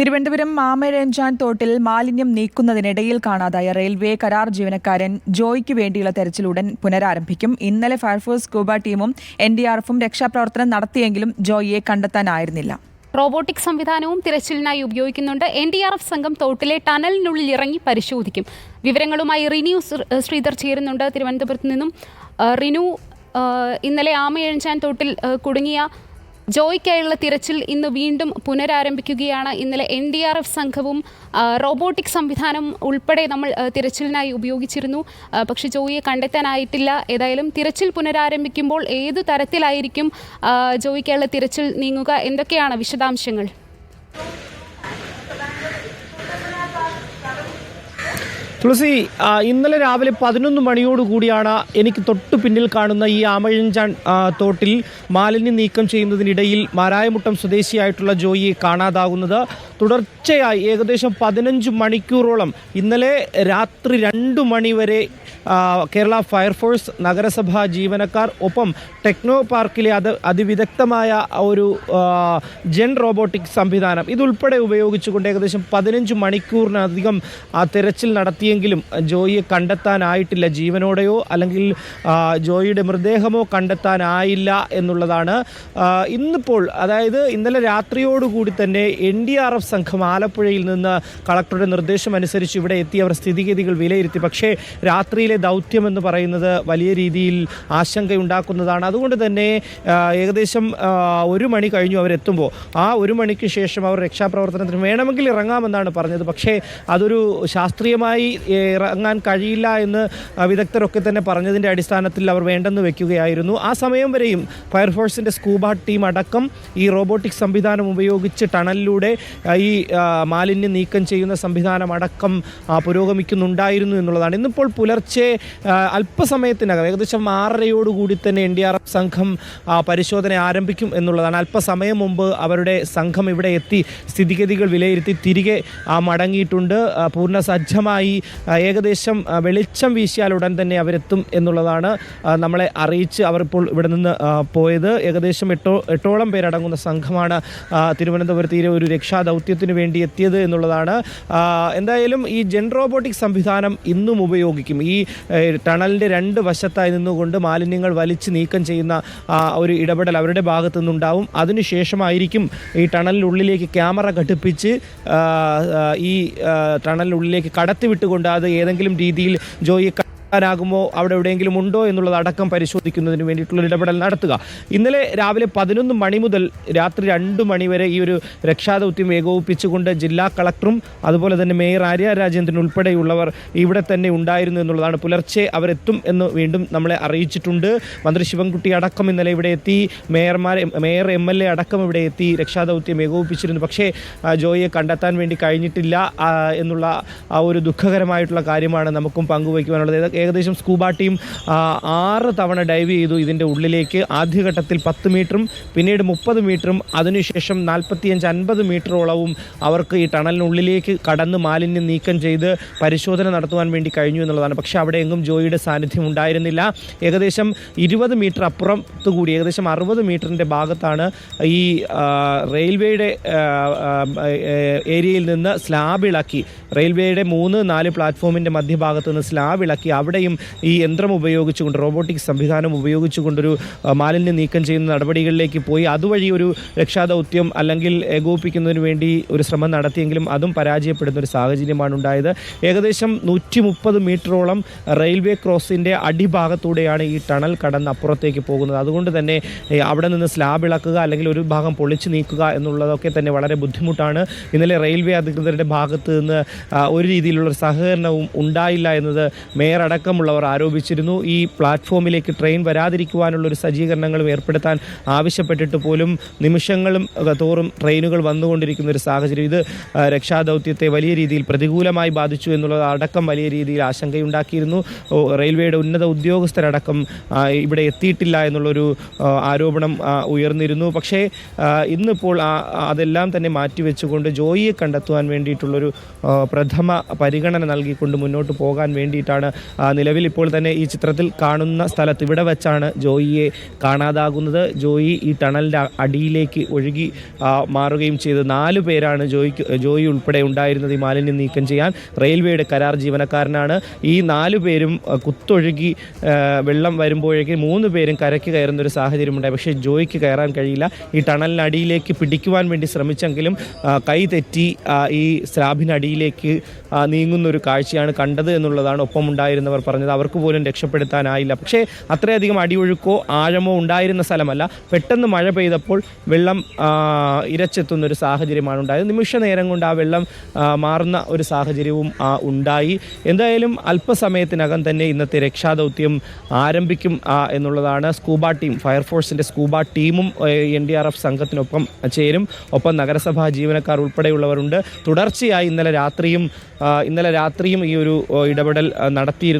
തിരുവനന്തപുരം മാമരഞ്ചാൻ തോട്ടിൽ മാലിന്യം നീക്കുന്നതിനിടയിൽ കാണാതായ റെയിൽവേ കരാർ ജീവനക്കാരൻ ജോയ്ക്ക് വേണ്ടിയുള്ള തെരച്ചിൽ ഉടൻ പുനരാരംഭിക്കും. ഇന്നലെ ഫയർഫോഴ്സ് സ്കൂബ ടീമും എൻ ഡി ആർ എഫും രക്ഷാപ്രവർത്തനം നടത്തിയെങ്കിലും ജോയിയെ കണ്ടെത്താനായിരുന്നില്ല. റോബോട്ടിക് സംവിധാനവും തിരച്ചിലിനായി ഉപയോഗിക്കുന്നുണ്ട് എൻ ഡി ആർ എഫ് സംഘം. തോട്ടിലെ ടണലിനുള്ളിൽ ഇറങ്ങി പരിശോധിക്കും. വിവരങ്ങളുമായി റിനു ശ്രീധർ ചേരുന്നുണ്ട്. തിരുവനന്തപുരത്ത് നിന്നും റിനു ഇന്നലെ ആമയഴിഞ്ചാൻ തോട്ടിൽ കുടുങ്ങിയ ജോയ്ക്കായുള്ള തിരച്ചിൽ ഇന്ന് വീണ്ടും പുനരാരംഭിക്കുകയാണ്. ഇന്നലെ എൻ ഡി ആർ എഫ് സംഘവും റോബോട്ടിക് സംവിധാനം ഉൾപ്പെടെ നമ്മൾ തിരച്ചിലിനായി ഉപയോഗിച്ചിരുന്നു. പക്ഷെ ജോയിയെ കണ്ടെത്താനായിട്ടില്ല. ഏതായാലും തിരച്ചിൽ പുനരാരംഭിക്കുമ്പോൾ ഏതു തരത്തിലായിരിക്കും ജോയിക്കായുള്ള തിരച്ചിൽ നീങ്ങുക? എന്തൊക്കെയാണ് വിശദാംശങ്ങൾ? തുളസി ഇന്നലെ രാവിലെ പതിനൊന്ന് മണിയോട് കൂടിയാണ് എനിക്ക് തൊട്ടു പിന്നിൽ കാണുന്ന ഈ ആമഴഞ്ചാൻ തോട്ടിൽ മാലിന്യം നീക്കം ചെയ്യുന്നതിനിടയിൽ മാരായമുട്ടം സ്വദേശിയായിട്ടുള്ള ജോയിയെ കാണാതാകുന്നത് തുടർച്ചയായി ഏകദേശം പതിനഞ്ച് മണിക്കൂറോളം ഇന്നലെ രാത്രി രണ്ട് മണി വരെ കേരള ഫയർഫോഴ്സ് നഗരസഭാ ജീവനക്കാർ ഒപ്പം ടെക്നോ പാർക്കിലെ അത് അതിവിദഗ്ധമായ ഒരു ജെൻ റോബോട്ടിക് സംവിധാനം ഇതുൾപ്പെടെ ഉപയോഗിച്ചുകൊണ്ട് ഏകദേശം പതിനഞ്ച് മണിക്കൂറിനധികം ആ തിരച്ചിൽ നടത്തിയെങ്കിലും ജോയിയെ കണ്ടെത്താനായിട്ടില്ല. ജീവനോടെയോ അല്ലെങ്കിൽ ജോയിയുടെ മൃതദേഹമോ കണ്ടെത്താനായില്ല എന്നുള്ളതാണ്. ഇന്നിപ്പോൾ അതായത് ഇന്നലെ രാത്രിയോടുകൂടി തന്നെ എൻ ഡി ആർ എഫ് സംഘം ആലപ്പുഴയിൽ നിന്ന് കളക്ടറുടെ നിർദ്ദേശം അനുസരിച്ച് ഇവിടെ എത്തി അവർ സ്ഥിതിഗതികൾ വിലയിരുത്തി. പക്ഷേ രാത്രിയിലെ ദൗത്യം എന്ന് പറയുന്നത് വലിയ രീതിയിൽ ആശങ്കയുണ്ടാക്കുന്നതാണ്. അതുകൊണ്ട് തന്നെ ഏകദേശം ഒരു മണി കഴിഞ്ഞു അവരെത്തുമ്പോൾ. ആ ഒരു മണിക്ക് ശേഷം അവർ രക്ഷാപ്രവർത്തനത്തിന് വേണമെങ്കിൽ ഇറങ്ങാമെന്നാണ് പറഞ്ഞത്. പക്ഷേ അതൊരു ശാസ്ത്രീയമായി ഇറങ്ങാൻ കഴിയില്ല എന്ന് വിദഗ്ധരൊക്കെ തന്നെ പറഞ്ഞതിന്റെ അടിസ്ഥാനത്തിൽ അവർ വേണ്ടെന്ന് വെക്കുകയായിരുന്നു. ആ സമയം വരെയും ഫയർഫോഴ്സിന്റെ സ്കൂബ ടീം അടക്കം ഈ റോബോട്ടിക് സംവിധാനം ഉപയോഗിച്ച് ടണലിലൂടെ ഈ മാലിന്യം നീക്കം ചെയ്യുന്ന സംവിധാനം അടക്കം പുരോഗമിക്കുന്നുണ്ടായിരുന്നു എന്നുള്ളതാണ്. ഇന്നിപ്പോൾ പുലർച്ചെ ആ, അല്പസമയത്തിനകം ഏകദേശം ആറരയോടുകൂടി തന്നെ എൻ ഡി ആർ എഫ് സംഘം പരിശോധന ആരംഭിക്കും എന്നുള്ളതാണ്. അല്പസമയം മുമ്പ് അവരുടെ സംഘം ഇവിടെ എത്തി സ്ഥിതിഗതികൾ വിലയിരുത്തി തിരികെ മടങ്ങിയിട്ടുണ്ട്. പൂർണ സജ്ജമായി ഏകദേശം വെളിച്ചം വീശിയാൽ ഉടൻ തന്നെ അവരെത്തും എന്നുള്ളതാണ് നമ്മളെ അറിയിച്ച് അവർ ഇപ്പോൾ ഇവിടെ നിന്ന് പോയത്. ഏകദേശം എട്ടോ എട്ടോളം പേരടങ്ങുന്ന സംഘമാണ് തിരുവനന്തപുരത്ത് ഈ ഒരു രക്ഷാദൗത്യത്തിന് വേണ്ടി എത്തിയത് എന്നുള്ളതാണ്. എന്തായാലും ഈ ജെൻ റോബോട്ടിക് സംവിധാനം ഇന്നും ഉപയോഗിക്കും. ഈ ടണലിന്റെ രണ്ട് വശത്തായി നിന്നുകൊണ്ട് മാലിന്യങ്ങൾ വലിച്ച് നീക്കം ചെയ്യുന്ന ഒരു ഇടപെടൽ അവരുടെ ഭാഗത്തു നിന്നുണ്ടാവും. അതിനുശേഷമായിരിക്കും ഈ ടണലിനുള്ളിലേക്ക് ക്യാമറ ഘടിപ്പിച്ച് ഈ ടണലിനുള്ളിലേക്ക് കടത്തിവിട്ടുകൊണ്ട് അത് ഏതെങ്കിലും രീതിയിൽ ജോയിയെ ാകുമോ അവിടെ എവിടെയെങ്കിലും ഉണ്ടോ എന്നുള്ളത് അടക്കം പരിശോധിക്കുന്നതിന് വേണ്ടിയിട്ടുള്ള ഇടപെടൽ നടത്തുക. ഇന്നലെ രാവിലെ പതിനൊന്ന് മണി മുതൽ രാത്രി രണ്ട് മണി വരെ ഈ ഒരു രക്ഷാദൗത്യം ഏകോപിപ്പിച്ചുകൊണ്ട് ജില്ലാ കളക്ടറും അതുപോലെ തന്നെ മേയർ ആര്യ രാജേന്ദ്രൻ ഉൾപ്പെടെയുള്ളവർ ഇവിടെ തന്നെ ഉണ്ടായിരുന്നു എന്നുള്ളതാണ് പുലർച്ചെ അവരെത്തും എന്ന് വീണ്ടും നമ്മളെ അറിയിച്ചിട്ടുണ്ട്. മന്ത്രി ശിവൻകുട്ടി അടക്കം ഇന്നലെ ഇവിടെ എത്തി. മേയർമാർ മേയർ എം എൽ എ അടക്കം ഇവിടെ എത്തി രക്ഷാദൗത്യം ഏകോപിപ്പിച്ചിരുന്നു. പക്ഷേ ജോയിയെ കണ്ടെത്താൻ വേണ്ടി കഴിഞ്ഞിട്ടില്ല എന്നുള്ള ആ ഒരു ദുഃഖകരമായിട്ടുള്ള കാര്യമാണ് നമുക്കും പങ്കുവയ്ക്കുവാനുള്ളത്. ഏകദേശം സ്കൂബ ടീം ആറ് തവണ ഡൈവ് ചെയ്തു ഇതിന്റെ ഉള്ളിലേക്ക്. ആദ്യഘട്ടത്തിൽ പത്ത് മീറ്ററും പിന്നീട് മുപ്പത് മീറ്ററും അതിനുശേഷം നാൽപ്പത്തിയഞ്ച് അൻപത് മീറ്ററോളവും അവർക്ക് ഈ ടണലിനുള്ളിലേക്ക് കടന്ന് മാലിന്യം നീക്കം ചെയ്ത് പരിശോധന നടത്തുവാൻ വേണ്ടി കഴിഞ്ഞു എന്നുള്ളതാണ്. പക്ഷേ അവിടെ എങ്ങും ജോയിയുടെ സാന്നിധ്യം ഉണ്ടായിരുന്നില്ല. ഏകദേശം ഇരുപത് മീറ്റർ അപ്പുറത്ത് കൂടി ഏകദേശം അറുപത് മീറ്ററിന്റെ ഭാഗത്താണ് ഈ റെയിൽവേയുടെ ഏരിയയിൽ നിന്ന് സ്ലാബ് ഇളക്കി. റെയിൽവേയുടെ മൂന്ന് നാല് പ്ലാറ്റ്ഫോമിന്റെ മധ്യഭാഗത്ത് നിന്ന് സ്ലാബ് ഇളക്കി. അവിടെയും ഈ യന്ത്രം ഉപയോഗിച്ചുകൊണ്ട് റോബോട്ടിക് സംവിധാനം ഉപയോഗിച്ചുകൊണ്ടൊരു മാലിന്യം നീക്കം ചെയ്യുന്ന നടപടികളിലേക്ക് പോയി. അതുവഴി ഒരു രക്ഷാദൗത്യം അല്ലെങ്കിൽ ഏകോപിപ്പിക്കുന്നതിന് വേണ്ടി ഒരു ശ്രമം നടത്തിയെങ്കിലും അതും പരാജയപ്പെടുന്ന ഒരു സാഹചര്യമാണ് ഉണ്ടായത്. ഏകദേശം നൂറ്റി മുപ്പത് മീറ്ററോളം റെയിൽവേ ക്രോസിന്റെ അടിഭാഗത്തൂടെയാണ് ഈ ടണൽ കടന്ന് അപ്പുറത്തേക്ക് പോകുന്നത്. അതുകൊണ്ട് തന്നെ അവിടെ നിന്ന് സ്ലാബ് ഇളക്കുക അല്ലെങ്കിൽ ഒരു ഭാഗം പൊളിച്ചു നീക്കുക എന്നുള്ളതൊക്കെ തന്നെ വളരെ ബുദ്ധിമുട്ടാണ്. ഇന്നലെ റെയിൽവേ അധികൃതരുടെ ഭാഗത്ത് നിന്ന് ഒരു രീതിയിലുള്ള സഹകരണവും ഉണ്ടായില്ല എന്നത് മേയർ അടക്കമുള്ളവർ ആരോപിച്ചിരുന്നു. ഈ പ്ലാറ്റ്ഫോമിലേക്ക് ട്രെയിൻ വരാതിരിക്കുവാനുള്ള ഒരു സജ്ജീകരണങ്ങളും ഏർപ്പെടുത്താൻ ആവശ്യപ്പെട്ടിട്ട് പോലും നിമിഷങ്ങളും തോറും ട്രെയിനുകൾ വന്നുകൊണ്ടിരിക്കുന്ന ഒരു സാഹചര്യം ഇത് രക്ഷാദൗത്യത്തെ വലിയ രീതിയിൽ പ്രതികൂലമായി ബാധിച്ചു എന്നുള്ളത് അടക്കം വലിയ രീതിയിൽ ആശങ്കയുണ്ടാക്കിയിരുന്നു. റെയിൽവേയുടെ ഉന്നത ഉദ്യോഗസ്ഥരടക്കം ഇവിടെ എത്തിയിട്ടില്ല എന്നുള്ളൊരു ആരോപണം ഉയർന്നിരുന്നു. പക്ഷേ ഇന്നിപ്പോൾ അതെല്ലാം തന്നെ മാറ്റിവെച്ചുകൊണ്ട് ജോയിയെ കണ്ടെത്തുവാൻ വേണ്ടിയിട്ടുള്ളൊരു പ്രഥമ പരിഗണന നൽകിക്കൊണ്ട് മുന്നോട്ട് പോകാൻ വേണ്ടിയിട്ടാണ് നിലവിൽ ഇപ്പോൾ തന്നെ ഈ ചിത്രത്തിൽ കാണുന്ന സ്ഥലത്ത് ഇവിടെ വെച്ചാണ് ജോയിയെ കാണാതാകുന്നത്. ജോയി ഈ ടണലിന്റെ അടിയിലേക്ക് ഒഴുകി മാറുകയും ചെയ്ത്. നാല് പേരാണ് ജോയിക്ക് ജോയി ഉൾപ്പെടെ ഉണ്ടായിരുന്നത് ഈ മാലിന്യം നീക്കം ചെയ്യാൻ. റെയിൽവേയുടെ കരാർ ജീവനക്കാരനാണ്. ഈ നാല് പേരും കുത്തൊഴുകി വെള്ളം വരുമ്പോഴേക്കും മൂന്ന് പേരും കരയ്ക്ക് കയറുന്ന ഒരു സാഹചര്യം ഉണ്ടായി പക്ഷേ ജോയിക്ക് കയറാൻ കഴിയില്ല. ഈ ടണലിനടിയിലേക്ക് പിടിക്കുവാൻ വേണ്ടി ശ്രമിച്ചെങ്കിലും കൈ തെറ്റി ഈ സ്ലാബിനടിയിലേക്ക് നീങ്ങുന്ന ഒരു കാഴ്ചയാണ് കണ്ടത് എന്നുള്ളതാണ് ഒപ്പം പറഞ്ഞത് അവർക്ക് പോലും രക്ഷപ്പെടുത്താനായില്ല. പക്ഷേ അത്രയധികം അടിയൊഴുക്കോ ആഴമോ ഉണ്ടായിരുന്ന സ്ഥലമല്ല. പെട്ടെന്ന് മഴ പെയ്തപ്പോൾ വെള്ളം ഇരച്ചെത്തുന്ന ഒരു സാഹചര്യമാണ് ഉണ്ടായത്. നിമിഷ നേരം കൊണ്ട് ആ വെള്ളം മാറുന്ന ഒരു സാഹചര്യവും ഉണ്ടായി. എന്തായാലും അല്പസമയത്തിനകം തന്നെ ഇന്നത്തെ രക്ഷാദൗത്യം ആരംഭിക്കും എന്നുള്ളതാണ് സ്കൂബ ടീം ഫയർഫോഴ്സിന്റെ സ്കൂബ ടീമും എൻ ഡി ആർ എഫ് സംഘത്തിനൊപ്പം ചേരും. ഒപ്പം നഗരസഭാ ജീവനക്കാർ ഉൾപ്പെടെയുള്ളവരുണ്ട്. തുടർച്ചയായി ഇന്നലെ രാത്രിയും ഇന്നലെ രാത്രിയും ഈ ഒരു ഇടപെടൽ ആ,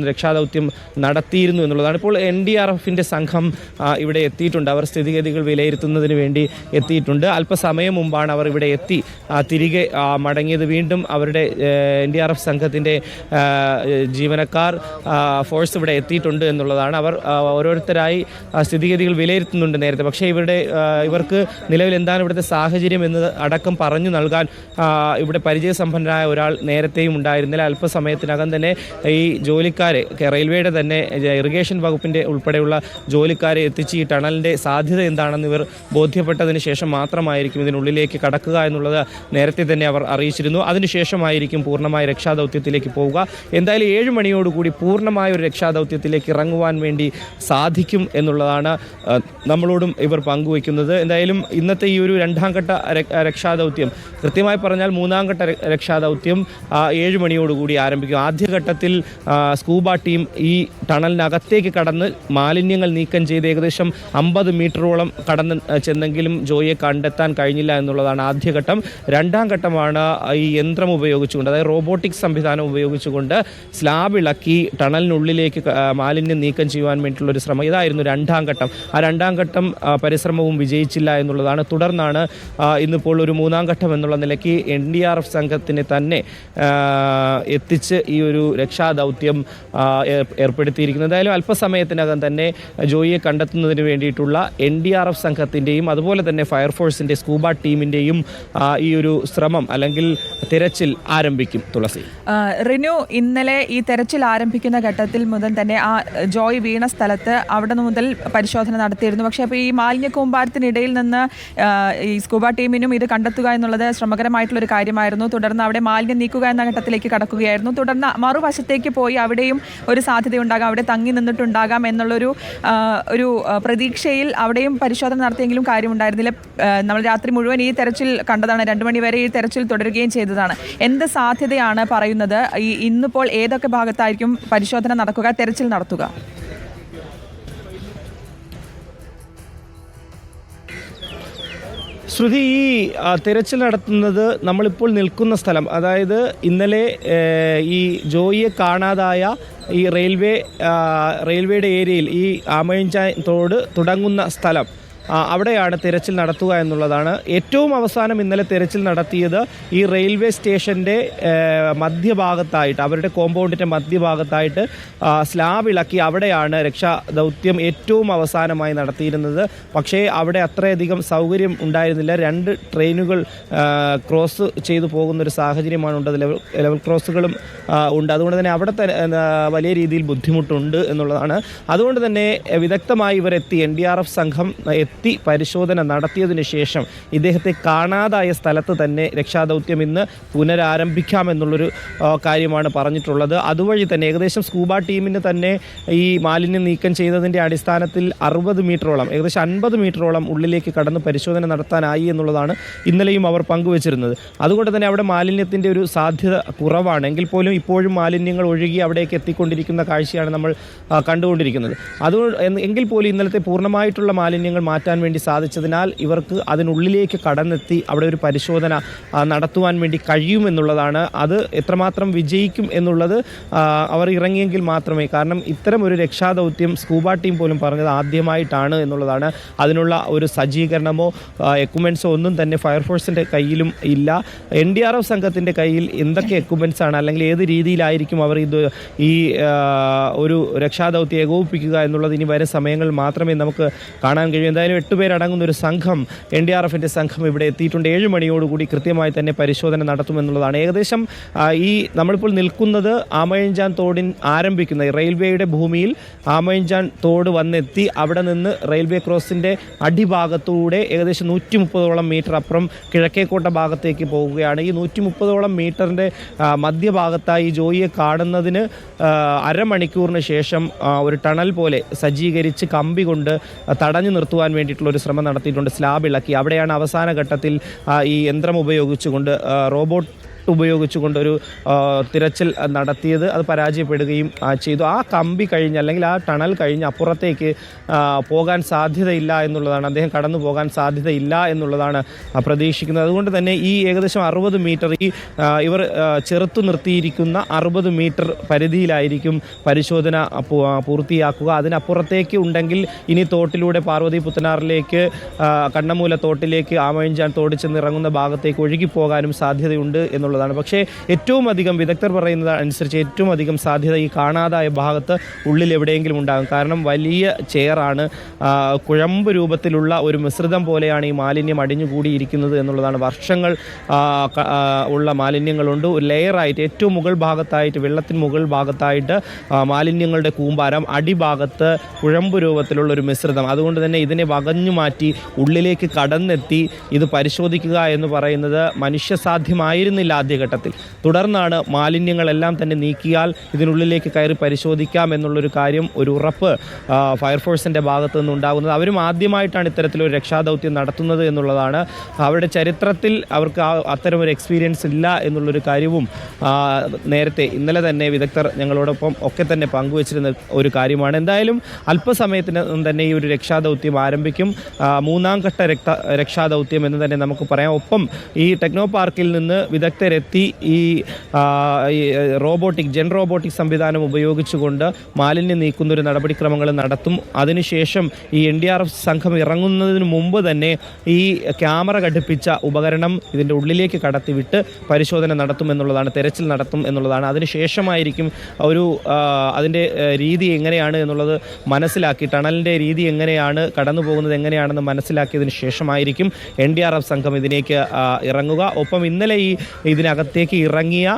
നടത്തിയിരുന്നു രക്ഷാദൗത്യം നടത്തിയിരുന്നു എന്നുള്ളതാണ്. ഇപ്പോൾ എൻ ഡി ആർ എഫിന്റെ സംഘം ഇവിടെ എത്തിയിട്ടുണ്ട്. അവർ സ്ഥിതിഗതികൾ വിലയിരുത്തുന്നതിന് വേണ്ടി എത്തിയിട്ടുണ്ട്. അല്പസമയം മുമ്പാണ് അവർ ഇവിടെ എത്തി തിരികെ മടങ്ങിയത്. വീണ്ടും അവരുടെ എൻ ഡി ആർ എഫ് സംഘത്തിന്റെ ജീവനക്കാർ ഫോഴ്സ് ഇവിടെ എത്തിയിട്ടുണ്ട് എന്നുള്ളതാണ്. അവർ ഓരോരുത്തരായി സ്ഥിതിഗതികൾ വിലയിരുത്തുന്നുണ്ട് നേരത്തെ. പക്ഷേ ഇവരുടെ ഇവർക്ക് നിലവിൽ എന്താണ് ഇവിടുത്തെ സാഹചര്യം എന്ന് അടക്കം പറഞ്ഞു നൽകാൻ ഇവിടെ പരിചയസമ്പന്നരായ ഒരാൾ നേരത്തെയും ഉണ്ടായിരുന്നില്ല. അല്പസമയത്തിനകം തന്നെ ഈ ജോലിക്കാരെ കെ- റെയിൽവേയുടെ തന്നെ ഇറിഗേഷൻ വകുപ്പിന്റെ ഉൾപ്പെടെയുള്ള ജോലിക്കാരെ എത്തിച്ച് ഈ ടണലിന്റെ സാധ്യത എന്താണെന്ന് ഇവർ ബോധ്യപ്പെട്ടതിന് ശേഷം മാത്രമായിരിക്കും ഇതിനുള്ളിലേക്ക് കടക്കുക എന്നുള്ളത് നേരത്തെ തന്നെ അവർ അറിയിച്ചിരുന്നു. അതിനുശേഷമായിരിക്കും പൂർണമായ രക്ഷാദൗത്യത്തിലേക്ക് പോവുക. എന്തായാലും ഏഴ് മണിയോടുകൂടി പൂർണമായ ഒരു രക്ഷാദൗത്യത്തിലേക്ക് ഇറങ്ങുവാൻ വേണ്ടി സാധിക്കും എന്നുള്ളതാണ് നമ്മളോടും ഇവർ പങ്കുവയ്ക്കുന്നത്. എന്തായാലും ഇന്നത്തെ ഈ ഒരു രണ്ടാം ഘട്ട രക്ഷാദൗത്യം കൃത്യമായി പറഞ്ഞാൽ മൂന്നാം ഘട്ട രക്ഷാദൗത്യം ഏഴ് മണിയോടുകൂടി ആരംഭിക്കും. ആദ്യഘട്ടത്തിൽ ആ, സ്കൂബ ടീം ഈ ടണലിനകത്തേക്ക് കടന്ന് മാലിന്യങ്ങൾ നീക്കം ചെയ്ത് ഏകദേശം അമ്പത് മീറ്ററോളം കടന്ന് ചെന്നെങ്കിലും ജോയിയെ കണ്ടെത്താൻ കഴിഞ്ഞില്ല എന്നുള്ളതാണ് ആദ്യഘട്ടം. രണ്ടാം ഘട്ടമാണ് ഈ യന്ത്രം ഉപയോഗിച്ചുകൊണ്ട് അതായത് റോബോട്ടിക് സംവിധാനം ഉപയോഗിച്ചുകൊണ്ട് സ്ലാബ് ഇളക്കി ടണലിനുള്ളിലേക്ക് മാലിന്യം നീക്കം ചെയ്യുവാൻ വേണ്ടിയിട്ടുള്ള ഒരു ശ്രമം. ഇതായിരുന്നു രണ്ടാം ഘട്ടം. ആ രണ്ടാം ഘട്ടം പരിശ്രമവും വിജയിച്ചില്ല എന്നുള്ളതാണ്. തുടർന്നാണ് ഇന്നിപ്പോൾ ഒരു മൂന്നാം ഘട്ടം എന്നുള്ള നിലയ്ക്ക് എൻ ഡി ആർ എഫ് സംഘത്തിനെ തന്നെ എത്തിച്ച് ഈ ഒരു രക്ഷാദൗത്യം ഏർപ്പെടുത്തിയിരിക്കുന്നത്. എന്തായാലും അല്പസമയത്തിനകം തന്നെ ജോയിയെ കണ്ടെത്തുന്നതിന് വേണ്ടിയിട്ടുള്ള എൻ ഡി ആർ എഫ് സംഘത്തിന്റെയും അതുപോലെ തന്നെ ഫയർഫോഴ്സിന്റെ സ്കൂബ ടീമിന്റെയും ഈ ഒരു ശ്രമം അല്ലെങ്കിൽ തിരച്ചിൽ ആരംഭിക്കും. തുളസി. റിനു ഇന്നലെ ഈ തെരച്ചിൽ ആരംഭിക്കുന്ന ഘട്ടത്തിൽ മുതൽ തന്നെ ആ ജോയ് വീണ സ്ഥലത്ത് അവിടെ മുതൽ പരിശോധന നടത്തിയിരുന്നു. പക്ഷേ അപ്പോൾ ഈ മാലിന്യ കൂമ്പാരത്തിനിടയിൽ നിന്ന് ഈ സ്കൂബ ടീമിനും ഇത് കണ്ടെത്തുക എന്നുള്ളത് ശ്രമകരമായിട്ടുള്ള ഒരു കാര്യമായിരുന്നു. തുടർന്ന് അവിടെ മാലിന്യം നീക്കുക എന്ന ഘട്ടത്തിലേക്ക് കടക്കുകയായിരുന്നു. തുടർന്ന് മറുവശത്തേക്ക് പോയി അവിടെയും ഒരു സാധ്യതയുണ്ടാകാം അവിടെ തങ്ങി നിന്നിട്ടുണ്ടാകാം എന്നുള്ളൊരു ഒരു പ്രതീക്ഷയിൽ അവിടെയും പരിശോധന നടത്തിയെങ്കിലും കാര്യമുണ്ടായിരുന്നില്ല. നമ്മൾ രാത്രി മുഴുവൻ ഈ തെരച്ചിൽ കണ്ടതാണ്. രണ്ടു മണി വരെ ഈ തെരച്ചിൽ തുടരുകയും ചെയ്തതാണ്. എന്ത് സാധ്യതയാണ് പറയുന്നത്? ഈ ഇന്നിപ്പോൾ ഏതൊക്കെ ഭാഗത്തായിരിക്കും പരിശോധന നടക്കുക തെരച്ചിൽ നടത്തുക? ശ്രുതി ഈ തിരച്ചിൽ നടത്തുന്നത് നമ്മളിപ്പോൾ നിൽക്കുന്ന സ്ഥലം. അതായത് ഇന്നലെ ഈ ജോയിയെ കാണാതായ ഈ റെയിൽവേ റെയിൽവേയുടെ ഏരിയയിൽ ഈ ആമയിഞ്ചാൻ തോട് തുടങ്ങുന്ന സ്ഥലം. അവിടെയാണ് തിരച്ചിൽ നടത്തുക എന്നുള്ളതാണ്. ഏറ്റവും അവസാനം ഇന്നലെ തിരച്ചിൽ നടത്തിയത് ഈ റെയിൽവേ സ്റ്റേഷന്റെ മധ്യഭാഗത്തായിട്ട് അവരുടെ കോമ്പൗണ്ടിന്റെ മധ്യഭാഗത്തായിട്ട് സ്ലാബ് ഇളക്കി അവിടെയാണ് രക്ഷാ ദൗത്യം ഏറ്റവും അവസാനമായി നടത്തിയിരുന്നത്. പക്ഷേ അവിടെ അത്രയധികം സൗകര്യം ഉണ്ടായിരുന്നില്ല. രണ്ട് ട്രെയിനുകൾ ക്രോസ് ചെയ്തു പോകുന്ന ഒരു സാഹചര്യമാണ് ഉണ്ടത് ലെവൽ ലെവൽ ക്രോസുകളും ഉണ്ട്. അതുകൊണ്ട് തന്നെ അവിടെ വലിയ രീതിയിൽ ബുദ്ധിമുട്ടുണ്ട് എന്നുള്ളതാണ്. അതുകൊണ്ട് തന്നെ വിദഗ്ധമായി ഇവരെത്തി. എൻ ഡി ആർ എഫ് സംഘം എത്തി. പരിശോധന നടത്തിയതിനു ശേഷം ഇദ്ദേഹത്തെ കാണാതായ സ്ഥലത്ത് തന്നെ രക്ഷാദൗത്യം ഇന്ന് പുനരാരംഭിക്കാമെന്നുള്ളൊരു കാര്യമാണ് പറഞ്ഞിട്ടുള്ളത്. അതുവഴി തന്നെ ഏകദേശം സ്കൂബ ടീമിന് തന്നെ ഈ മാലിന്യം നീക്കം ചെയ്തതിന്റെ അടിസ്ഥാനത്തിൽ അറുപത് മീറ്ററോളം ഏകദേശം അൻപത് മീറ്ററോളം ഉള്ളിലേക്ക് കടന്ന് പരിശോധന നടത്താനായി എന്നുള്ളതാണ് ഇന്നലെയും അവർ പങ്കുവച്ചിരുന്നത്. അതുകൊണ്ട് തന്നെ അവിടെ മാലിന്യത്തിന്റെ ഒരു സാധ്യത കുറവാണ്. എങ്കിൽ പോലും ഇപ്പോഴും മാലിന്യങ്ങൾ ഒഴുകി അവിടേക്ക് എത്തിക്കൊണ്ടിരിക്കുന്ന കാഴ്ചയാണ് നമ്മൾ കണ്ടുകൊണ്ടിരിക്കുന്നത്. അതുകൊണ്ട് എങ്കിൽ പോലും ഇന്നലത്തെ പൂർണമായിട്ടുള്ള മാലിന്യങ്ങൾ മാറ്റാൻ നീക്കാൻ വേണ്ടി സാധിച്ചതിനാൽ ഇവർക്ക് അതിനുള്ളിലേക്ക് കടന്നെത്തി അവിടെ ഒരു പരിശോധന നടത്തുവാൻ വേണ്ടി കഴിയുമെന്നുള്ളതാണ് അത് എത്രമാത്രം വിജയിക്കും എന്നുള്ളത് അവർ ഇറങ്ങിയെങ്കിൽ മാത്രമേ. കാരണം ഇത്തരം ഒരു രക്ഷാദൗത്യം സ്കൂബ ടീം പോലും പറഞ്ഞത് ആദ്യമായിട്ടാണ് എന്നുള്ളതാണ്. അതിനുള്ള ഒരു സജ്ജീകരണമോ എക്യുപ്മെൻസോ ഒന്നും തന്നെ ഫയർഫോഴ്സിന്റെ കയ്യിലും ഇല്ല. എൻ ഡി ആർ എഫ് സംഘത്തിന്റെ കയ്യിൽ എന്തൊക്കെ എക്യുപ്മെൻസ് ആണ്? അല്ലെങ്കിൽ ഏത് രീതിയിലായിരിക്കും അവർ ഇത് ഈ ഒരു രക്ഷാദൗത്യം ഏകോപിപ്പിക്കുക എന്നുള്ളത് ഇനി വരും സമയങ്ങൾ മാത്രമേ നമുക്ക് കാണാൻ കഴിയൂ. എന്തായാലും എട്ടുപേരടങ്ങുന്ന ഒരു സംഘം എൻ ഡി ആർ എഫിന്റെ സംഘം ഇവിടെ എത്തിയിട്ടുണ്ട്. ഏഴ് മണിയോടുകൂടി കൃത്യമായി തന്നെ പരിശോധന നടത്തുമെന്നുള്ളതാണ്. ഏകദേശം ഈ നമ്മളിപ്പോൾ നിൽക്കുന്നത് ആമയഞ്ചാൻ തോടിൻ ആരംഭിക്കുന്ന റെയിൽവേയുടെ ഭൂമിയിൽ ആമയഞ്ചാൻ തോട് വന്നെത്തി അവിടെ നിന്ന് റെയിൽവേ ക്രോസിന്റെ അടിഭാഗത്തൂടെ ഏകദേശം നൂറ്റി മുപ്പതോളം മീറ്റർ അപ്പുറം കിഴക്കേക്കോട്ട ഭാഗത്തേക്ക് പോവുകയാണ് ഈ നൂറ്റി മുപ്പതോളം മീറ്ററിന്റെ മധ്യഭാഗത്തായി ജോയിയെ കാണുന്നതിന് അരമണിക്കൂറിന് ശേഷം ഒരു ടണൽ പോലെ സജ്ജീകരിച്ച് കമ്പി കൊണ്ട് തടഞ്ഞു നിർത്തുവാൻ വേണ്ടിയിട്ടുള്ള ഒരു ശ്രമം നടത്തിയിട്ടുണ്ട്. സ്ലാബ് ഇളക്കി. അവിടെയാണ് അവസാന ഘട്ടത്തിൽ ഈ യന്ത്രം ഉപയോഗിച്ചുകൊണ്ട് റോബോട്ട് ഉപയോഗിച്ചുകൊണ്ടൊരു ഒരു തിരച്ചിൽ നടത്തിയത് അത് പരാജയപ്പെടുകയും ചെയ്തു. ആ കമ്പി കഴിഞ്ഞ് അല്ലെങ്കിൽ ആ ടണൽ കഴിഞ്ഞ് അപ്പുറത്തേക്ക് പോകാൻ സാധ്യതയില്ല എന്നുള്ളതാണ്. അദ്ദേഹം കടന്നു പോകാൻ സാധ്യതയില്ല എന്നുള്ളതാണ് പ്രതീക്ഷിക്കുന്നത്. അതുകൊണ്ട് തന്നെ ഈ ഏകദേശം അറുപത് മീറ്റർ ഈ ഇവർ ചെറുത്തു നിർത്തിയിരിക്കുന്ന അറുപത് മീറ്റർ പരിധിയിലായിരിക്കും പരിശോധന പൂർത്തിയാക്കുക. അതിനപ്പുറത്തേക്ക് ഉണ്ടെങ്കിൽ ഇനി തോട്ടിലൂടെ പാർവതി പുത്തനാറിലേക്ക് കണ്ണമൂല തോട്ടിലേക്ക് ആമയഞ്ചാൻ തോട് ചെന്ന് ഇറങ്ങുന്ന ഭാഗത്തേക്ക് ഒഴുകിപ്പോകാനും സാധ്യതയുണ്ട് എന്നുള്ളതാണ്. പക്ഷേ ഏറ്റവും അധികം വിദഗ്ധർ പറയുന്നത് അനുസരിച്ച് ഏറ്റവും അധികം സാധ്യത ഈ കാണാതായ ഭാഗത്ത് ഉള്ളിൽ എവിടെയെങ്കിലും ഉണ്ടാകും. കാരണം വലിയ ചെയറാണ് കുഴമ്പ് രൂപത്തിലുള്ള ഒരു മിശ്രിതം പോലെയാണ് ഈ മാലിന്യം അടിഞ്ഞുകൂടിയിരിക്കുന്നത് എന്നുള്ളതാണ്. വർഷങ്ങൾ ഉള്ള മാലിന്യങ്ങളുണ്ട്. ലെയറായിട്ട് ഏറ്റവും മുകൾ ഭാഗത്തായിട്ട് വെള്ളത്തിന് മുകൾ ഭാഗത്തായിട്ട് മാലിന്യങ്ങളുടെ കൂമ്പാരം അടിഭാഗത്ത് കുഴമ്പ് രൂപത്തിലുള്ള ഒരു മിശ്രിതം. അതുകൊണ്ട് തന്നെ ഇതിനെ വകഞ്ഞു മാറ്റി ഉള്ളിലേക്ക് കടന്നെത്തി ഇത് പരിശോധിക്കുക എന്ന് പറയുന്നത് മനുഷ്യസാധ്യമായിരുന്നില്ല. ആദ്യഘട്ടത്തിൽ. തുടർന്നാണ് മാലിന്യങ്ങളെല്ലാം തന്നെ നീക്കിയാൽ ഇതിനുള്ളിലേക്ക് കയറി പരിശോധിക്കാം എന്നുള്ളൊരു കാര്യം ഒരു ഉറപ്പ് ഫയർഫോഴ്സിന്റെ ഭാഗത്തു നിന്നുണ്ടാകുന്നത്. അവരും ആദ്യമായിട്ടാണ് ഇത്തരത്തിലൊരു രക്ഷാദൗത്യം നടത്തുന്നത് എന്നുള്ളതാണ്. അവരുടെ ചരിത്രത്തിൽ അവർക്ക് ആ അത്തരമൊരു എക്സ്പീരിയൻസ് ഇല്ല എന്നുള്ളൊരു കാര്യവും നേരത്തെ ഇന്നലെ തന്നെ വിദഗ്ധർ ഞങ്ങളോടൊപ്പം ഒക്കെ തന്നെ പങ്കുവച്ചിരുന്ന ഒരു കാര്യമാണ്. എന്തായാലും അല്പസമയത്തിന് തന്നെ ഈ ഒരു രക്ഷാദൗത്യം ആരംഭിക്കും. മൂന്നാം ഘട്ട രക്ത രക്ഷാദൗത്യം എന്ന് തന്നെ നമുക്ക് പറയാം. ഒപ്പം ഈ ടെക്നോ പാർക്കിൽ നിന്ന് വിദഗ്ധരെത്തി ആ, ഈ റോബോട്ടിക് ജെൻ റോബോട്ടിക് സംവിധാനം ഉപയോഗിച്ചുകൊണ്ട് മാലിന്യം നീക്കുന്ന ഒരു നടപടിക്രമങ്ങൾ നടത്തും. അതിനുശേഷം ഈ എൻ ഡി ആർ എഫ് സംഘം ഇറങ്ങുന്നതിന് മുമ്പ് തന്നെ ഈ ക്യാമറ ഘടിപ്പിച്ച ഉപകരണം ഇതിന്റെ ഉള്ളിലേക്ക് കടത്തിവിട്ട് പരിശോധന നടത്തും എന്നുള്ളതാണ് തെരച്ചിൽ നടത്തും എന്നുള്ളതാണ്. അതിനുശേഷമായിരിക്കും ഒരു അതിന്റെ രീതി എങ്ങനെയാണ് എന്നുള്ളത് മനസ്സിലാക്കി ടണലിന്റെ രീതി എങ്ങനെയാണ് കടന്നു പോകുന്നത് എങ്ങനെയാണെന്ന് മനസ്സിലാക്കിയതിന് ശേഷമായിരിക്കും എൻ ഡി ആർ എഫ് സംഘം ഇതിലേക്ക് ഇറങ്ങുക. ഒപ്പം ഇന്നലെ ഈ ഇതിനകത്തേക്ക് ഇറങ്ങിയ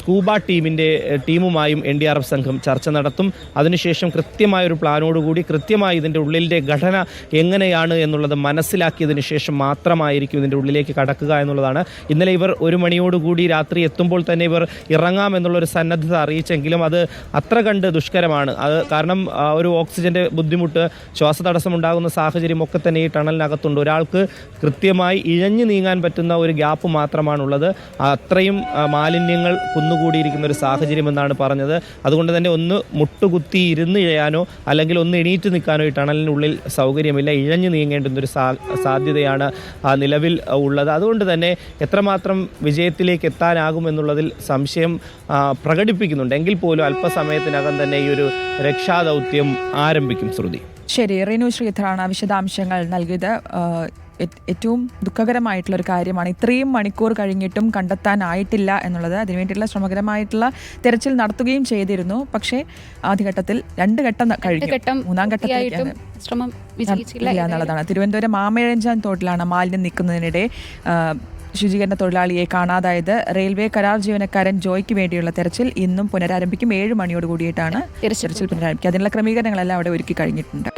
സ്കൂബ ടീമിന്റെ ടീമുമായും എൻ ഡി ആർ എഫ് സംഘം ചർച്ച നടത്തും. അതിനുശേഷം കൃത്യമായൊരു പ്ലാനോടുകൂടി കൃത്യമായി ഇതിന്റെ ഉള്ളിലെ ഘടന എങ്ങനെയാണ് എന്നുള്ളത് മനസ്സിലാക്കിയതിന് ശേഷം മാത്രമായിരിക്കും ഇതിന്റെ ഉള്ളിലേക്ക് കടക്കുക എന്നുള്ളതാണ്. ഇന്നലെ ഇവർ ഒരു മണിയോടുകൂടി രാത്രി എത്തുമ്പോൾ തന്നെ ഇവർ ഇറങ്ങാമെന്നുള്ളൊരു സന്നദ്ധത അറിയിച്ചെങ്കിലും അത് അത്ര കണ്ട് ദുഷ്കരമാണ്. അത് കാരണം ഒരു ഓക്സിജന്റെ ബുദ്ധിമുട്ട് ശ്വാസതടസ്സം ഉണ്ടാകുന്ന സാഹചര്യം ഒക്കെ തന്നെ ഈ ടണലിനകത്തുണ്ട്. ഒരാൾക്ക് കൃത്യമായി ഇഴഞ്ഞു നീങ്ങാൻ പറ്റുന്ന ഒരു ഗ്യാപ്പ് മാത്രമാണുള്ളത്. അത്രയും മാലിന്യങ്ങൾ കുന്നുകൂടിയിരിക്കുന്ന ഒരു സാഹചര്യം എന്നാണ് പറഞ്ഞത്. അതുകൊണ്ട് തന്നെ ഒന്ന് മുട്ടുകുത്തി ഇരുന്ന് ചെയ്യാനോ അല്ലെങ്കിൽ ഒന്ന് എണീറ്റ് നിൽക്കാനോ ഈ ടണലിനുള്ളിൽ സൗകര്യമില്ല. ഇഴഞ്ഞു നീങ്ങേണ്ടുന്ന ഒരു സാ സാധ്യതയാണ് നിലവിൽ ഉള്ളത്. അതുകൊണ്ട് തന്നെ എത്രമാത്രം വിജയത്തിലേക്ക് എത്താനാകുമെന്നുള്ളതിൽ സംശയം ആ, പ്രകടിപ്പിക്കുന്നുണ്ട്. എങ്കിൽ പോലും അല്പസമയത്തിനകം തന്നെ ഈ ഒരു രക്ഷാദൗത്യം ആരംഭിക്കും ശ്രുതി. ശരി റീനു ശ്രീധറാണ് വിശദാംശങ്ങൾ നൽകിയത്. ഏറ്റവും ദുഃഖകരമായിട്ടുള്ള ഒരു കാര്യമാണ്. ഇത്രയും മണിക്കൂർ കഴിഞ്ഞിട്ടും കണ്ടെത്താനായിട്ടില്ല എന്നുള്ളത് അതിനുവേണ്ടിയിട്ടുള്ള ശ്രമകരമായിട്ടുള്ള തെരച്ചിൽ നടത്തുകയും ചെയ്തിരുന്നു. പക്ഷേ ആദ്യഘട്ടത്തിൽ രണ്ട് ഘട്ടം കഴിഞ്ഞു. മൂന്നാം ഘട്ടത്തിലേക്കാണ് ശ്രമം വിജയിച്ചില്ല എന്നുള്ളതാണ്. തിരുവനന്തപുരം മാമഴഞ്ചാൻ തോട്ടിലാണ് മാലിന്യം നീക്കുന്നതിനിടെ ശുചീകരണ തൊഴിലാളിയെ കാണാതായത്. റെയിൽവേ കരാർ ജീവനക്കാരൻ ജോയ്ക്ക് വേണ്ടിയുള്ള തെരച്ചിൽ ഇന്നും പുനരാരംഭിക്കും. ഏഴ് മണിയോട് കൂടിയിട്ടാണ് തെരച്ചിൽ പുനരാരംഭിക്കുക. അതിനുള്ള ക്രമീകരണങ്ങളെല്ലാം അവിടെ ഒരുക്കി കഴിഞ്ഞിട്ടുണ്ട്.